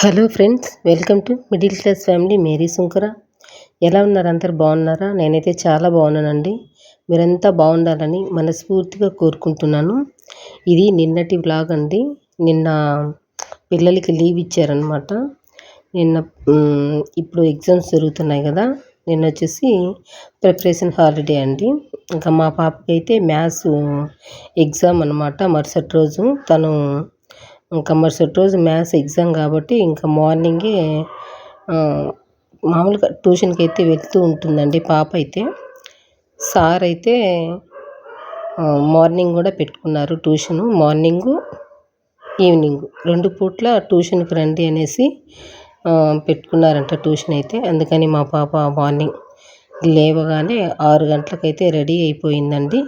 Hello friends welcome to middle class family. Mary Sunkara. ఎలా ఉన్నారు అందరు? బాగున్నారా? నేనైతే చాలా బాగున్నానండి. మీరంతా బాగుండాలని మనస్ఫూర్తిగా కోరుకుంటున్నాను. ఇది నిన్నటి వ్లాగ్ అండి. నిన్న పిల్లలకి లీవ్ ఇచ్చారనమాట నిన్న ఇప్పుడు ఎగ్జామ్స్ జరుగుతున్నాయి కదా. నిన్న వచ్చేసి ప్రిపరేషన్ హాలిడే అండి. ఇంకా మా పాపకి అయితే మ్యాథ్స్ ఎగ్జామ్ అనమాట మరుసటి రోజు. తను ఇంకా మరుసటి రోజు మ్యాథ్స్ ఎగ్జామ్ కాబట్టి ఇంకా మార్నింగే మామూలుగా ట్యూషన్కి అయితే వెళ్తూ ఉంటుందండి పాప అయితే. సార్ అయితే మార్నింగ్ కూడా పెట్టుకున్నారు ట్యూషను. మార్నింగు ఈవినింగ్ రెండు పూట్ల ట్యూషన్కి రండి అనేసి పెట్టుకున్నారంట ట్యూషన్ అయితే. అందుకని మా పాప మార్నింగ్ లేవగానే ఆరు గంటలకైతే రెడీ అయిపోయిందండి.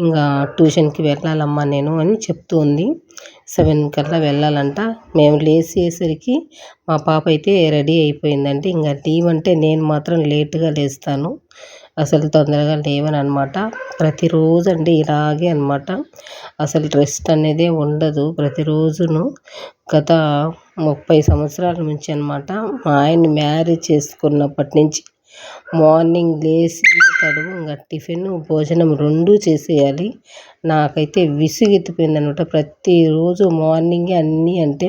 ఇంకా ట్యూషన్కి వెళ్ళాలమ్మా నేను అని చెప్తూ ఉంది. సెవెన్ కల్లా వెళ్ళాలంట. మేము లేచేసరికి మా పాప అయితే రెడీ అయిపోయిందండి. ఇంకా లీవ్ అంటే నేను మాత్రం లేట్గా లేస్తాను. అసలు తొందరగా లేవని అనమాట ప్రతిరోజు అండి ఇలాగే అనమాట. అసలు రెస్ట్ అనేది ఉండదు. ప్రతిరోజును గత ముప్పై సంవత్సరాల నుంచి అనమాట మా ఆయన్ని మ్యారేజ్ చేసుకున్నప్పటి నుంచి మార్నింగ్ లేచి తడువు ఇంకా టిఫిన్ భోజనం రెండు చేసేయాలి. నాకైతే విసుగెత్తిపోయిందనమాట. ప్రతిరోజు మార్నింగే అన్నీ అంటే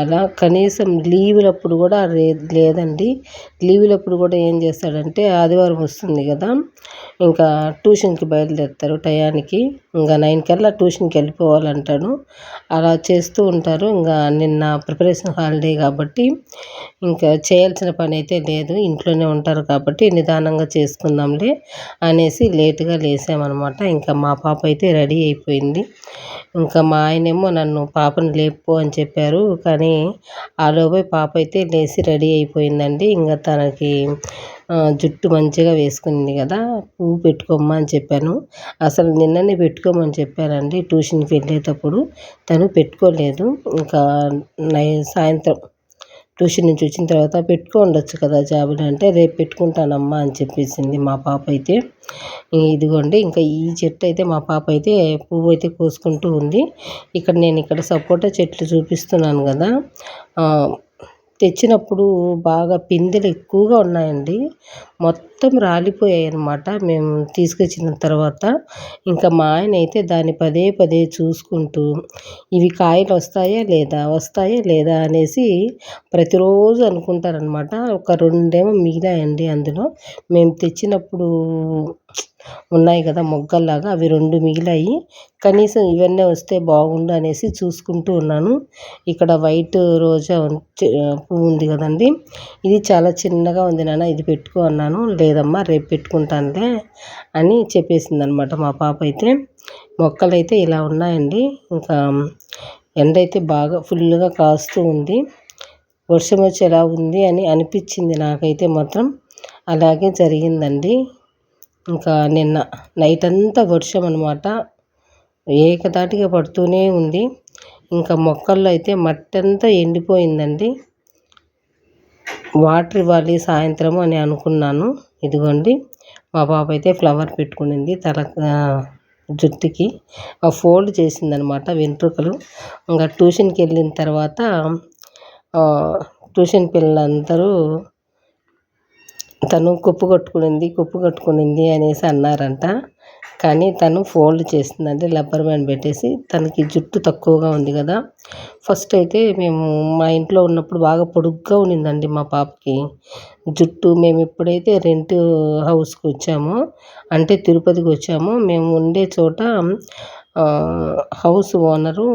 అలా కనీసం లీవులప్పుడు కూడా లేదండి. లీవులప్పుడు కూడా ఏం చేస్తాడంటే ఆదివారం వస్తుంది కదా ఇంకా ట్యూషన్కి బయలుదేరుతారు టయానికి. ఇంకా నైన్ కల్లా ట్యూషన్కి వెళ్ళిపోవాలంటాడు అలా చేస్తూ ఉంటారు. ఇంకా నిన్న ప్రిపరేషన్ హాలిడే కాబట్టి ఇంకా చేయాల్సిన పని అయితే లేదు. ఇంట్లోనే ఉంటారు కాబట్టి నిదానంగా చేసుకుందాంలే అనేసి లేటుగా లేసామన్నమాట ఇంకా మా పాప అయితే అయితే రెడీ అయిపోయింది. ఇంకా మా ఆయనేమో నన్ను పాపను లేపు అని చెప్పారు. కానీ ఆలోపే పాప అయితే లేచి రెడీ అయిపోయిందండి. ఇంకా తనకి జుట్టు మంచిగా వేసుకుంది కదా పువ్వు పెట్టుకోమ్మా అని చెప్పాను. అసలు నిన్ననే పెట్టుకోమని చెప్పానండి ట్యూషన్కి వెళ్ళేటప్పుడు. తను పెట్టుకోలేదు. ఇంకా నై సాయంత్రం ట్యూషన్ నుంచి వచ్చిన తర్వాత పెట్టుకో ఉండొచ్చు కదా జాబులు అంటే రేపు పెట్టుకుంటానమ్మా అని చెప్పేసింది మా పాప అయితే. ఇదిగోండి ఇంకా ఈ చెట్టు అయితే మా పాప అయితే పువ్వు అయితే కోసుకుంటూ ఉంది. ఇక్కడ నేను ఇక్కడ సపోటా చెట్లు చూపిస్తున్నాను కదా. తెచ్చినప్పుడు బాగా పిందెలు ఎక్కువగా ఉన్నాయండి. మొత్తం రాలిపోయాయి అన్నమాట మేము తీసుకొచ్చిన తర్వాత ఇంకా మా ఆయన అయితే దాన్ని పదే పదే చూసుకుంటూ ఇవి కాయలు వస్తాయా లేదా? వస్తాయా లేదా? అనేసి ప్రతిరోజు అనుకుంటారనమాట ఒక రెండేమో మిగిలాయండి అందులో. మేము తెచ్చినప్పుడు ఉన్నాయి కదా మొగ్గల్లాగా అవి రెండు మిగిలాయి. కనీసం ఇవన్నీ వస్తే బాగుండు అనేసి చూసుకుంటూ ఉన్నాను. ఇక్కడ వైట్ రోజా పువ్వు ఉంది కదండి. ఇది చాలా చిన్నగా ఉంది నాన్న ఇది పెట్టుకో అన్నాను. లేదమ్మా రేపు పెట్టుకుంటానులే అని చెప్పేసింది అనమాట మా పాప అయితే. మొక్కలు అయితే ఇలా ఉన్నాయండి. ఇంకా ఎండ అయితే బాగా ఫుల్గా కాస్తూ ఉంది. వర్షం వచ్చి ఎలా ఉంది అని అనిపించింది నాకైతే మాత్రం. అలాగే జరిగిందండి. ఇంకా నిన్న నైట్ అంతా వర్షం అనమాట ఏకధాటిగా పడుతూనే ఉంది. ఇంకా మొక్కల్లో అయితే మట్టి అంతా ఎండిపోయిందండి. వాటర్ ఇవ్వాలి సాయంత్రం అని అనుకున్నాను. ఇదిగోండి మా పాప అయితే ఫ్లవర్ పెట్టుకునింది తల జుట్టుకి. ఫోల్డ్ చేసిందనమాట వెంట్రుకలు. ఇంకా ట్యూషన్కి వెళ్ళిన తర్వాత ట్యూషన్ పిల్లలందరూ తను కుప్పు కొట్టుకునింది కుప్పు కొట్టుకునింది అనేసి అన్నారంట. కానీ తను ఫోల్డ్ చేసిందండి రబ్బర్ బ్యాండ్ పెట్టేసి తనకి జుట్టు తక్కువగా ఉంది కదా. ఫస్ట్ అయితే మేము మా ఇంట్లో ఉన్నప్పుడు బాగా పొడుగ్గా ఉన్నిందండి మా పాపకి. జుట్టు మేము ఎప్పుడైతే రెంట్ హౌస్కి వచ్చామో. అంటే తిరుపతికి వచ్చామో. మేము ఉండే చోట హౌస్ ఓనరు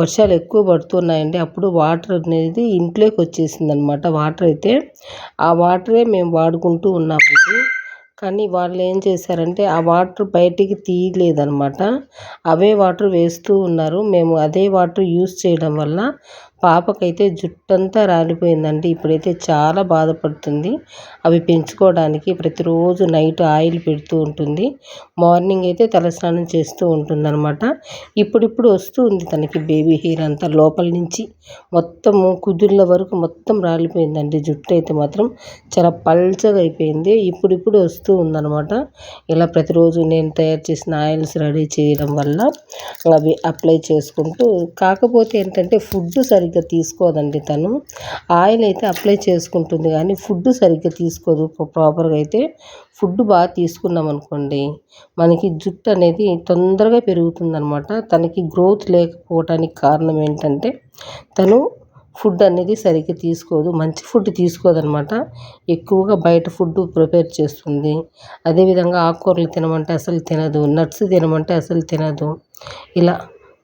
వర్షాలు ఎక్కువ పడుతున్నాయండి. అప్పుడు వాటర్ అనేది ఇంట్లోకి వచ్చేసింది అనమాట వాటర్ అయితే ఆ వాటరే మేము వాడుకుంటూ ఉన్నామండి. కానీ వాళ్ళు ఏం చేశారంటే ఆ వాటర్ బయటికి తీయలేదనమాట అవే వాటర్ వేస్తూ ఉన్నారు. మేము అదే వాటర్ యూస్ చేయడం వల్ల పాపకైతే జుట్టంతా రాలిపోయిందండి. ఇప్పుడైతే చాలా బాధపడుతుంది. అవి పెంచుకోవడానికి ప్రతిరోజు నైట్ ఆయిల్ పెడుతూ ఉంటుంది. మార్నింగ్ అయితే తలస్నానం చేస్తూ ఉంటుందన్నమాట. ఇప్పుడిప్పుడు వస్తూ ఉంది తనకి బేబీ హెయిర్ అంతా లోపల నుంచి. మొత్తము కుదుళ్ళ వరకు మొత్తం రాలిపోయిందండి. జుట్టు అయితే మాత్రం చాలా పల్చగా అయిపోయింది. ఇప్పుడిప్పుడు వస్తూ ఉందన్నమాట. ఇలా ప్రతిరోజు నేను తయారు చేసిన ఆయిల్స్ రెడీ చేయడం వల్ల అవి అప్లై చేసుకుంటూ కాకపోతే ఏంటంటే ఫుడ్ సరిగ్గా సరిగ్గా తీసుకోదండి తను. ఆయిల్ అయితే అప్లై చేసుకుంటుంది కానీ ఫుడ్ సరిగ్గా తీసుకోదు. ప్రాపర్గా అయితే ఫుడ్ బాగా తీసుకున్నాం అనుకోండి మనకి జుట్టు అనేది తొందరగా పెరుగుతుందనమాట. తనకి గ్రోత్ లేకపోవటానికి కారణం ఏంటంటే తను ఫుడ్ అనేది సరిగ్గా తీసుకోదు. మంచి ఫుడ్ తీసుకోదనమాట. ఎక్కువగా బయట ఫుడ్ ప్రిపేర్ చేస్తుంది. అదేవిధంగా ఆకుకూరలు తినమంటే అసలు తినదు నట్స్ తినమంటే అసలు తినదు. ఇలా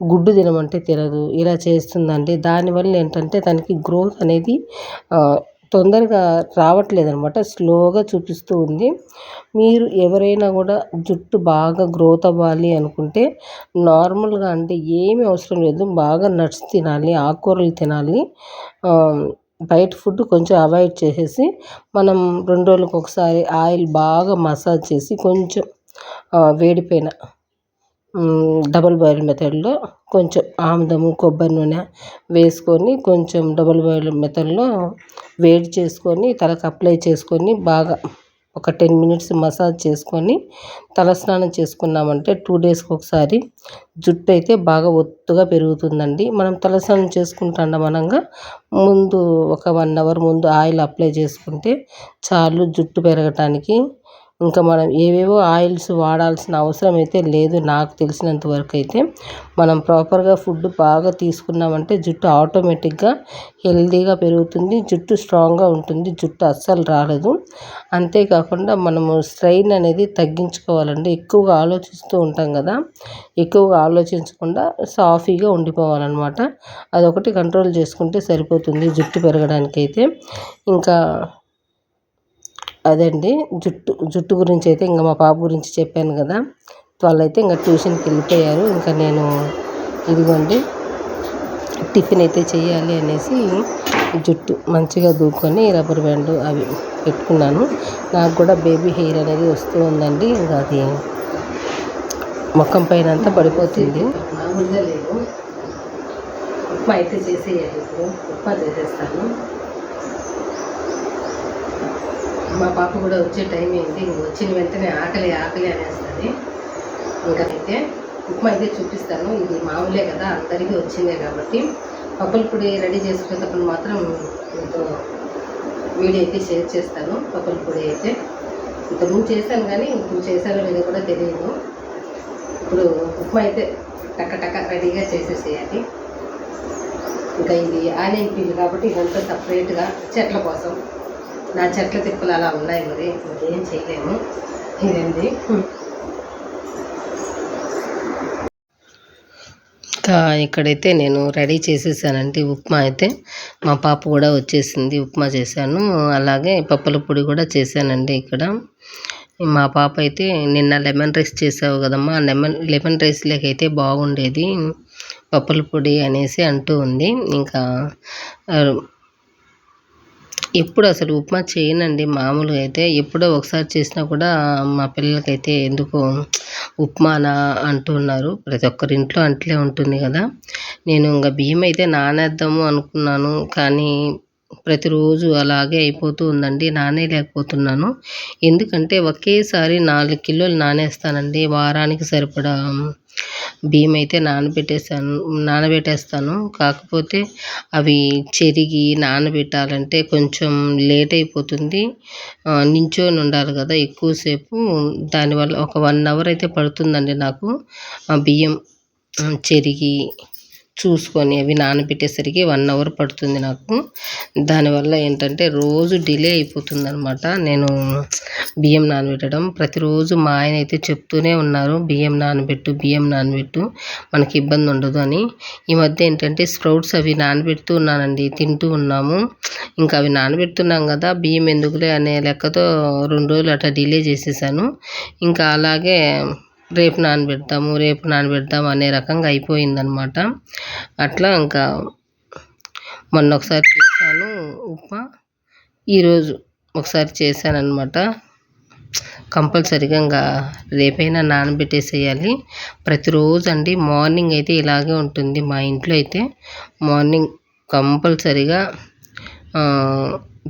గుడ్డు తినమంటే తినదు. ఇలా చేస్తుందండి దానివల్ల ఏంటంటే తనకి గ్రోత్ అనేది తొందరగా రావట్లేదు అనమాట స్లోగా చూపిస్తూ ఉంది. మీరు ఎవరైనా కూడా జుట్టు బాగా గ్రోత్ అవ్వాలి అనుకుంటే నార్మల్గా అంటే ఏమీ అవసరం లేదు. బాగా నట్స్ తినాలి ఆకుకూరలు తినాలి. బయట ఫుడ్ కొంచెం అవాయిడ్ చేసేసి మనం రెండు రోజులకు ఒకసారి ఆయిల్ బాగా మసాజ్ చేసి కొంచెం వేడిపోయిన డబల్ బాయిల్ మెథడ్లో కొంచెం ఆముదము కొబ్బరి నూనె వేసుకొని కొంచెం డబల్ బాయిల్ మెథడ్లో వేడి చేసుకొని తలకు అప్లై చేసుకొని బాగా ఒక టెన్ మినిట్స్ మసాజ్ చేసుకొని తలస్నానం చేసుకున్నామంటే టూ డేస్కి ఒకసారి జుట్టు అయితే బాగా ఒత్తుగా పెరుగుతుందండి. మనం తలస్నానం చేసుకుంటుండమనంగా ముందు ఒక వన్ అవర్ ముందు ఆయిల్ అప్లై చేసుకుంటే చాలు జుట్టు పెరగటానికి ఇంకా మనం ఏవేవో ఆయిల్స్ వాడాల్సిన అవసరం అయితే లేదు. నాకు తెలిసినంత వరకు అయితే మనం ప్రాపర్గా ఫుడ్ బాగా తీసుకున్నామంటే జుట్టు ఆటోమేటిక్గా హెల్దీగా పెరుగుతుంది. జుట్టు స్ట్రాంగ్గా ఉంటుంది. జుట్టు అస్సలు రాలదు. అంతేకాకుండా మనము స్ట్రెయిన్ అనేది తగ్గించుకోవాలండి. ఎక్కువగా ఆలోచిస్తూ ఉంటాం కదా. ఎక్కువగా ఆలోచించకుండా సాఫీగా ఉండిపోవాలన్నమాట. అదొకటి కంట్రోల్ చేసుకుంటే సరిపోతుంది. జుట్టు పెరగడానికి అయితే ఇంకా అదండి. జుట్టు జుట్టు గురించి అయితే ఇంకా మా పాప గురించి చెప్పాను కదా. వాళ్ళైతే ఇంకా ట్యూషన్కి వెళ్ళిపోయారు ఇంకా నేను ఇదిగోండి టిఫిన్ అయితే చేయాలి అనేసి జుట్టు మంచిగా దూకొని రబ్బర్ బ్యాండ్ అవి పెట్టుకున్నాను. నాకు కూడా బేబీ హెయిర్ అనేది వస్తూ ఉందండి. ఇంకా అది ముఖం పైన అంతా పడిపోతుంది. ఉప్మా అయితే చేసేయాలి ఉప్మా చేసేస్తాను. మా పాప కూడా వచ్చే టైం ఏంటి ఇంక వచ్చిన వెంటనే ఆకలి ఆకలి అనేస్తుంది. ఇంకా అయితే ఉప్మా అయితే చూపిస్తాను. ఇది మామూలే కదా అందరికీ వచ్చిందే కాబట్టి. పప్పుల పొడి రెడీ చేసుకునేటప్పుడు మాత్రం మీతో వీడియో అయితే షేర్ చేస్తాను. పప్పుల పొడి అయితే. ఇంతకుముందు చేశాను కానీ ఇప్పుడు చేశానో లేదో కూడా తెలియదు. ఇప్పుడు ఉప్మా అయితే టక్క టక్క రెడీగా చేసేసేయాలి. ఇంకా ఇది ఆనియన్ పీల్ కాబట్టి ఇదంతా సపరేట్గా చెట్ల కోసం. నా చెట్ల తిప్పులు అలా ఉన్నాయి మరి ఏం చేయలేము. ఇదండి ఇంకా ఇక్కడైతే నేను రెడీ చేసేసానండి ఉప్మా అయితే. మా పాప కూడా వచ్చేసింది ఉప్మా చేశాను. అలాగే పప్పుల పొడి కూడా చేశానండి ఇక్కడ. మా పాప అయితే నిన్న లెమన్ రైస్ చేసావు కదమ్మా లెమన్ లెమన్ రైస్ లేకైతే బాగుండేది. పప్పుల పొడి అనేసి అంటూ ఉంది. ఇంకా ఎప్పుడు అసలు ఉప్మా చేయనండి మామూలుగా అయితే ఎప్పుడో ఒకసారి చేసినా కూడా మా పిల్లలకైతే ఎందుకో ఉప్మానా అంటున్నారు ప్రతి ఒక్కరి ఇంట్లో అంట్లే ఉంటుంది కదా. నేను ఇంకా బియ్యం అయితే నానేద్దాము అనుకున్నాను కానీ ప్రతిరోజు అలాగే అయిపోతూ ఉందండి నానేయలేకపోతున్నాను ఎందుకంటే ఒకేసారి నాలుగు కిలోలు నానేస్తానండి వారానికి సరిపడా బియ్యం అయితే నానబెట్టేసాను నానబెట్టేస్తాను. కాకపోతే అవి చెరిగి నానబెట్టాలంటే కొంచెం లేట్ అయిపోతుంది. నించొని ఉండాలి కదా ఎక్కువసేపు. దానివల్ల ఒక వన్ అవర్ అయితే పడుతుందండి నాకు. బియ్యం చెరిగి చూసుకొని అవి నానబెట్టేసరికి వన్ అవర్ పడుతుంది నాకు. దానివల్ల ఏంటంటే రోజు డిలే అయిపోతుంది అనమాట నేను బియ్యం నానబెట్టడం. ప్రతిరోజు మా ఆయన అయితే చెప్తూనే ఉన్నారు బియ్యం నానబెట్టు బియ్యం నానబెట్టు మనకి ఇబ్బంది ఉండదు అని. ఈ మధ్య ఏంటంటే స్ప్రౌట్స్ అవి నానబెడుతూ ఉన్నానండి తింటూ ఉన్నాము. ఇంకా అవి నానబెడుతున్నాం కదా బియ్యం ఎందుకులే అనే లెక్కతో రెండు రోజులు అట్లా డిలే చేసేసాను. ఇంకా అలాగే రేపు నానబెడతాము రేపు నానబెడతాము అనే రకంగా అయిపోయిందనమాట అట్లా ఇంకా మొన్న ఒకసారి చేశాను ఉప్మా ఈరోజు ఒకసారి చేశానమాట కంపల్సరిగా ఇంకా రేపైనా నానబెట్టేసేయాలి. ప్రతిరోజు అండి మార్నింగ్ అయితే ఇలాగే ఉంటుంది మా ఇంట్లో అయితే. మార్నింగ్ కంపల్సరిగా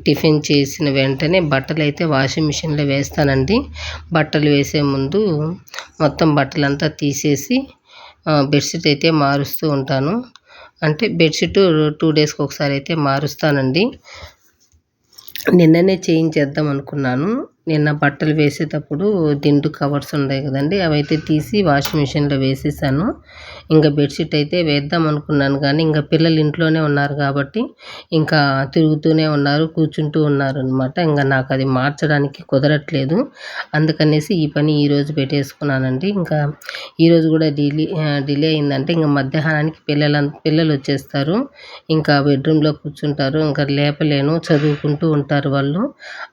టిఫిన్ చేసిన వెంటనే బట్టలు అయితే వాషింగ్ మిషన్లో వేస్తానండి. బట్టలు వేసే ముందు మొత్తం బట్టలంతా తీసేసి బెడ్షీట్ అయితే మారుస్తూ ఉంటాను. అంటే బెడ్షీట్ టూ డేస్కి ఒకసారి అయితే మారుస్తానండి. నిన్ననే చేయించేద్దాం అనుకున్నాను. నిన్న బట్టలు వేసేటప్పుడు దిండు కవర్స్ ఉన్నాయి కదండి అవైతే తీసి వాషింగ్ మిషన్లో వేసేసాను. ఇంకా బెడ్షీట్ అయితే వేద్దాం అనుకున్నాను కానీ ఇంకా పిల్లలు ఇంట్లోనే ఉన్నారు కాబట్టి ఇంకా తిరుగుతూనే ఉన్నారు కూర్చుంటూ ఉన్నారు అనమాట ఇంకా నాకు అది మార్చడానికి కుదరట్లేదు. అందుకనేసి ఈ పని ఈరోజు పెట్టేసుకున్నానండి. ఇంకా ఈరోజు కూడా డిలే డిలే అయిందంటే ఇంకా మధ్యాహ్నానికి పిల్లల పిల్లలు వచ్చేస్తారు. ఇంకా బెడ్రూమ్లో కూర్చుంటారు ఇంకా లేపలేను చదువుకుంటూ ఉంటారు వాళ్ళు.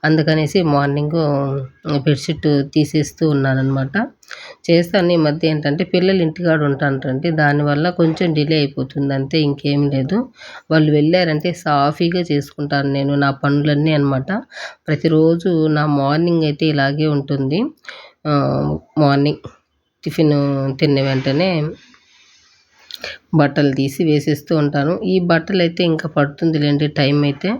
అందుకనేసి మార్నింగ్ బెడ్షీట్ తీసేస్తూ ఉన్నానన్నమాట చేస్తాను ఈ మధ్య ఏంటంటే పిల్లలు ఇంటికాడ ఉంటారంటే దానివల్ల కొంచెం డిలే అయిపోతుంది అంతే ఇంకేం లేదు. వాళ్ళు వెళ్ళారంటే సాఫీగా చేసుకుంటాను నేను నా పనులన్నీ అనమాట ప్రతిరోజు నా మార్నింగ్ అయితే ఇలాగే ఉంటుంది. మార్నింగ్ టిఫిన్ తిన్న వెంటనే బట్టలు తీసి వేసేస్తూ ఉంటాను. ఈ బట్టలు అయితే ఇంకా పడుతుంది లేండి టైం అయితే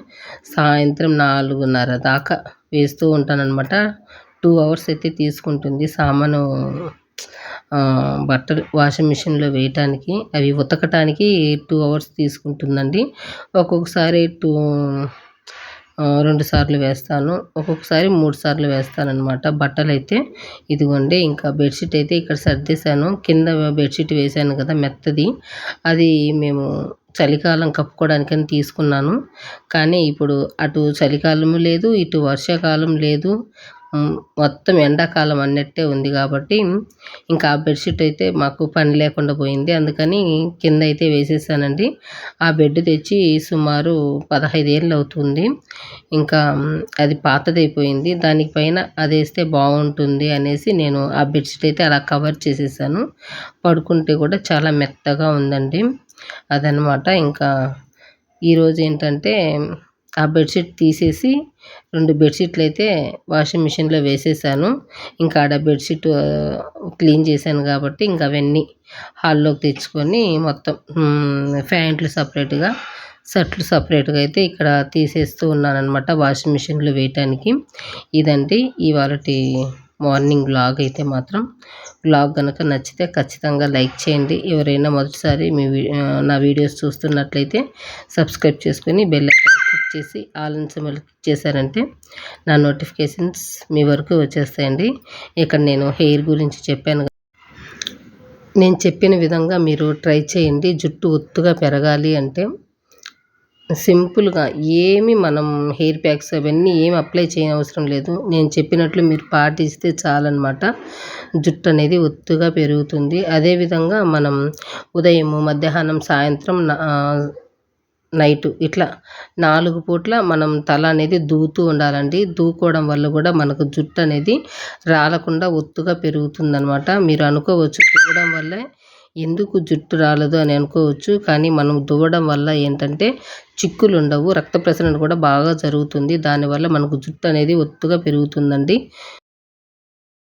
సాయంత్రం నాలుగున్నర దాకా వేస్తూ ఉంటానన్నమాట. టూ అవర్స్ అయితే తీసుకుంటుంది సామాను బట్టలు వాషింగ్ మిషన్లో వేయటానికి అవి ఉతకటానికి టూ అవర్స్ తీసుకుంటుందండి. ఒక్కొక్కసారి టూ రెండు సార్లు వేస్తాను. ఒక్కొక్కసారి మూడు సార్లు వేస్తానన్నమాట. బట్టలు అయితే ఇదిగోండి ఇంకా బెడ్షీట్ అయితే ఇక్కడ సర్దేశాను. కింద బెడ్షీట్ వేశాను కదా మెత్తది. అది మేము చలికాలం కప్పుకోవడానికని తీసుకున్నాను. కానీ ఇప్పుడు అటు చలికాలము లేదు ఇటు వర్షాకాలం లేదు. మొత్తం ఎండాకాలం అన్నట్టే ఉంది కాబట్టి ఇంకా ఆ బెడ్షీట్ అయితే మాకు పని లేకుండా పోయింది. అందుకని కింద అయితే వేసేసానండి. ఆ బెడ్ తెచ్చి సుమారు పదహైదు ఏళ్ళు అవుతుంది. ఇంకా అది పాతదైపోయింది. దానిపైన అది వేస్తే బాగుంటుంది అనేసి నేను ఆ బెడ్షీట్ అయితే అలా కవర్ చేసేసాను. పడుకుంటే కూడా చాలా మెత్తగా ఉందండి. అదనమాట. ఇంకా ఈరోజు ఏంటంటే ఆ బెడ్షీట్ తీసేసి రెండు బెడ్షీట్లు అయితే వాషింగ్ మిషన్లో వేసేసాను. ఇంకా ఆడ బెడ్షీట్ క్లీన్ చేశాను కాబట్టి ఇంకా అవన్నీ హాల్లోకి తెచ్చుకొని మొత్తం ప్యాంట్లు సపరేట్గా షర్ట్లు సపరేట్గా అయితే ఇక్కడ తీసేస్తూ ఉన్నాను అనమాట వాషింగ్ మిషన్లో వేయటానికి. ఇదండి ఇవాళ మార్నింగ్ వ్లాగ్ అయితే మాత్రం వ్లాగ్ కనుక నచ్చితే ఖచ్చితంగా లైక్ చేయండి. ఎవరైనా మొదటిసారి మీ నా వీడియోస్ చూస్తున్నట్లయితే సబ్స్క్రైబ్ చేసుకొని బెల్ ఐకాన్ క్లిక్ చేసి ఆల్ సింబల్ క్లిక్ చేశారంటే నా నోటిఫికేషన్స్ మీ వరకు వచ్చేస్తాయండి. ఇక్కడ నేను హెయిర్ గురించి చెప్పాను నేను చెప్పిన విధంగా మీరు ట్రై చేయండి. జుట్టు ఒత్తుగా పెరగాలి అంటే సింపుల్గా ఏమి మనం హెయిర్ ప్యాక్స్ అవన్నీ ఏమి అప్లై చేయనవసరం లేదు. నేను చెప్పినట్లు మీరు పాటిస్తే చాలన్నమాట. జుట్టు అనేది ఒత్తుగా పెరుగుతుంది. అదేవిధంగా మనం ఉదయము మధ్యాహ్నం సాయంత్రం నైటు ఇట్లా నాలుగు పూట్ల మనం తల అనేది దూతూ ఉండాలండి. దూకోవడం వల్ల కూడా మనకు జుట్టు అనేది రాలకుండా ఒత్తుగా పెరుగుతుందనమాట మీరు అనుకోవచ్చు దూవడం వల్లే ఎందుకు జుట్టు రాలేదు అని అనుకోవచ్చు. కానీ మనం దువ్వడం వల్ల ఏంటంటే చిక్కులు ఉండవు రక్త ప్రసరణ కూడా బాగా జరుగుతుంది. దానివల్ల మనకు జుట్టు అనేది ఒత్తుగా పెరుగుతుందండి.